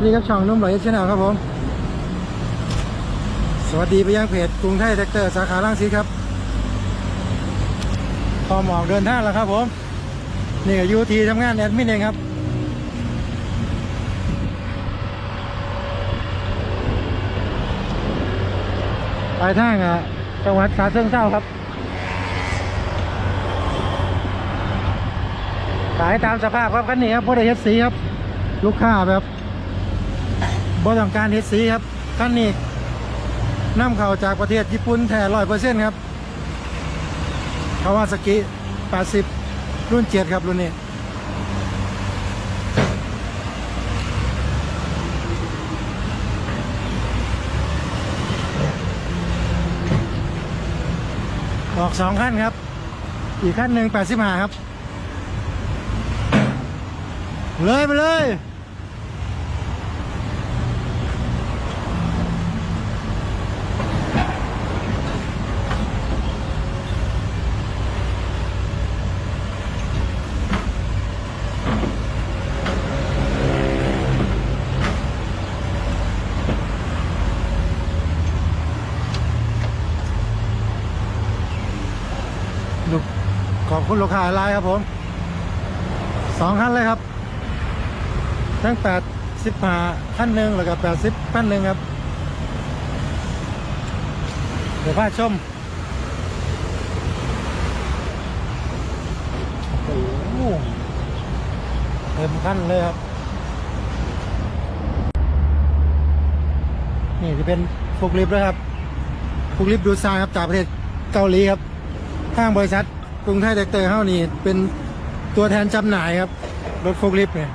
วัสดีครับช่องนุ่มหล่อยชแนลครับผม สวัสดีไปยังเพจกรุงไทยแท็กเตอร์สาขาล่างสีครับพอหมอกเดินทางแล้วครับผม นี่ก็อยูทีทำงานแอดมินเองครับ ปลายทางอะจังหวัดฉะเชิงเทราครับ ขายตามสภาพครับคันนี้ครับบ่ได้เฮ็ดสีครับ ลูกค้าแบบ บ่ต้องการเฮ็ดสีครับคันนี้นำเข้าจากประเทศญี่ปุ่นแท้ร้อยเปอร์เซ็นต์ครับคาวาซากิ80 รุ่นเจ็ดครับรุ่นนี้ออกสองขั้นครับ อีกขั้นหนึ่งแปดสิบห้าครับ เลยไปเลย ขอบคุณลูกค้าไลน์ครับผมสองขั้นเลยครับ ทั้งแปดสิบห้าขั้นหนึ่งแล้วก็แปดสิบขั้นหนึ่งครับ เดี๋ยวพาชมโอ้โหเต็มขั้นเลยครับ นี่จะเป็นฟุกลิฟต์ด้วยครับฟุกลิฟต์ดูดทราครับจากประเทศเกาหลีครับทางบริษัท กรุงไทยแท็กเตอร์เฮานี่เป็นตัวแทนจำหน่ายครับ รถโฟล์คลิฟต์เนี่ย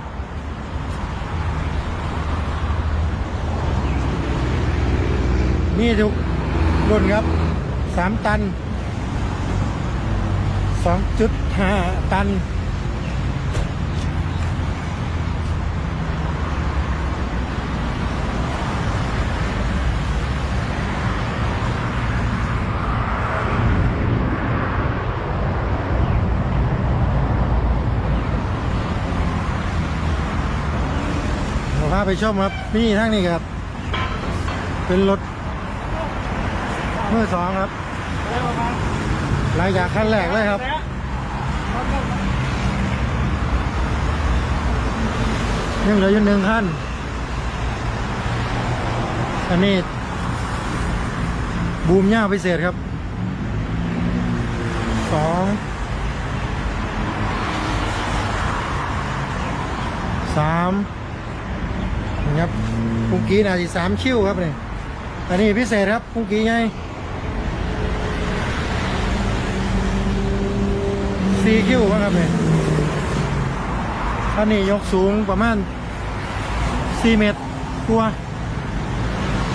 มีทุกรุ่นครับ 3 ตัน 2.5 ตัน ไปชมครับ นี่ทั้งนี้ครับ เป็นรถมือสองครับหลังจากขั้นแรกเลยครับยังเหลืออยู่หนึ่งขั้นอันนี้ บูมย่าพิเศษครับสองสาม ครับปุ้งกี้นาทีสามคิ้วครับนี่อันนี้พิเศษครับปุ้งกี้ไงสี่คิ้วครับนี่อันนี้ยกสูงประมาณสี่เมตรตัว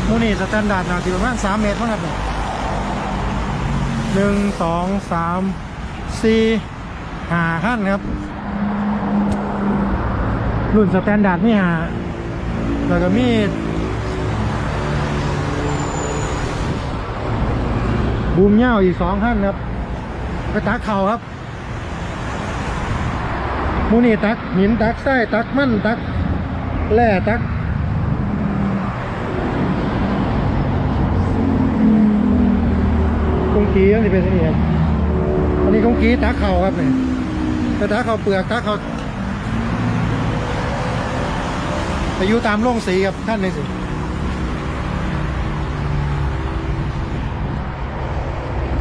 มูนี่สแตนดาร์ดนาทีประมาณสามเมตรครับนี่หนึ่งสองสามสี่ห้าขั้นครับ รุ่นสแตนดาร์ดนี่หา แล้วก็มีบูมเง่าอีกสองขั้นครับไปตักเข่าครับมูนี่ตักหินตักไส้ตักมั่นตักแร่ตักกุ้งกี้อันนี้เป็นนี่ครับอันนี้กุ้งกี้ตักเข่าครับเนี่ยไปตักเข่าเปลือกตักเข่า ไปอยู่ตามโรงสีครับท่านเลยสิ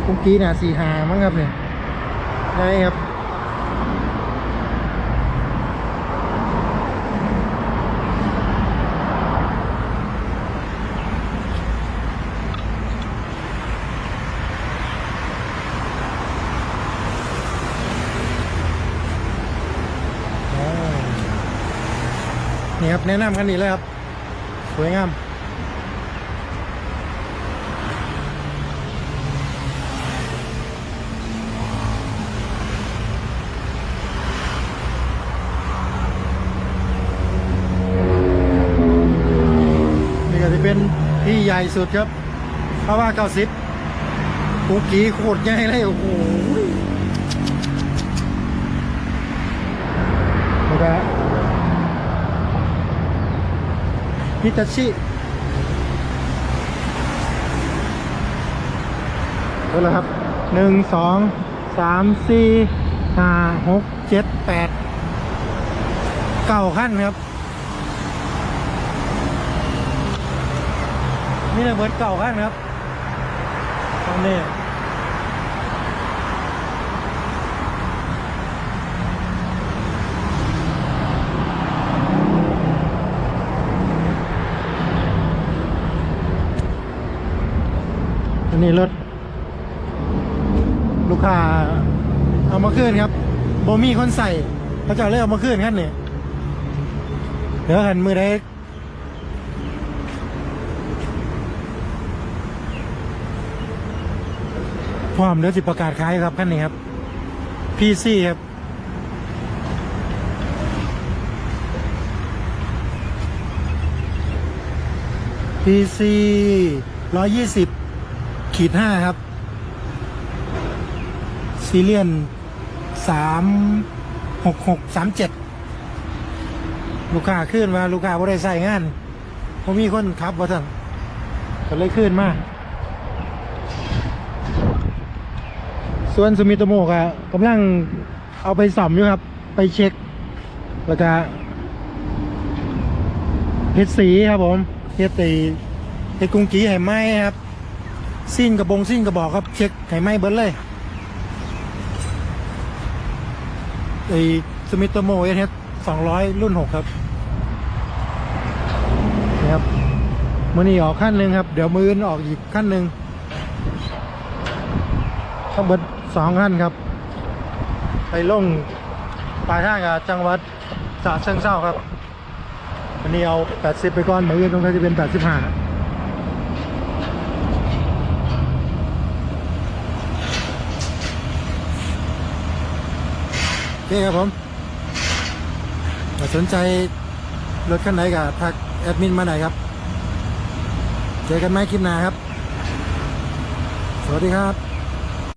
เมื่อกี้น่ะสี่หามั้งครับเนี่ยได้ครับ นี่ครับแนะนำกันนี่เลยครับ สวยงามนี่ก็จะเป็นที่ใหญ่สุดครับเพราะว่าเก้าสิบปูกีโคตรใหญ่เลยโอ้โหนี่ก็ ฮิตาชิเท่าไหร่ครับหนึ่งสองสามสี่ห้าหกเจ็ดแปดเก้าขั้นครับนี่เลยเหมือนเก่าขั้นครับตรงนี้ นี้รถ ลูกค้า เอามาขึ้นครับโบมีคนใส่เขาจะเลยเอามาขึ้นขั้นนี้เดี๋ยวหันมือได้พร้อมเดี๋ยวสิประกาศขายครับขั้นนี้ครับ PC ครับ PC ร้อยยี่สิบ ขีดห้าครับ ซีเรียนสามหกหกสามเจ็ดลูกค้าขึ้นมาลูกค้าบ่ได้ใส่งานเพราะมีคนขับว่าท่านก็เลยขึ้นมาส่วนสมิโตโมกะกำลังเอาไปซ่อมอยู่ครับ ไปเช็ค แล้วก็เฮ็ดสีครับผมเฮ็ดตีเฮ็ดกุ้งกีให้ไหมครับ สิ้นกระบงสิ้นกระบอกครับ เช็คให้ไหมเบิดเลยไอสมิโตโมเอเสองร้อยรุ่นหกครับนี่ครับมือนี้ออกขั้นหนึ่งครับ เดี๋ยวมืออนออกอีกขั้นหนึ่งทั้งเบิดสองขั้นครับ ไปลงปลายทางกับจังหวัดฉะเชิงเทราครับ อันนี้เอา 80 ไปก่อนหมือนตรงนั้จะเป็น 85 โอเคครับผมถ้าสนใจรถคันไหนก็ทักแอดมินมาหน่อยครับ เจอกันไหมคลิปหน้าครับ สวัสดีครับ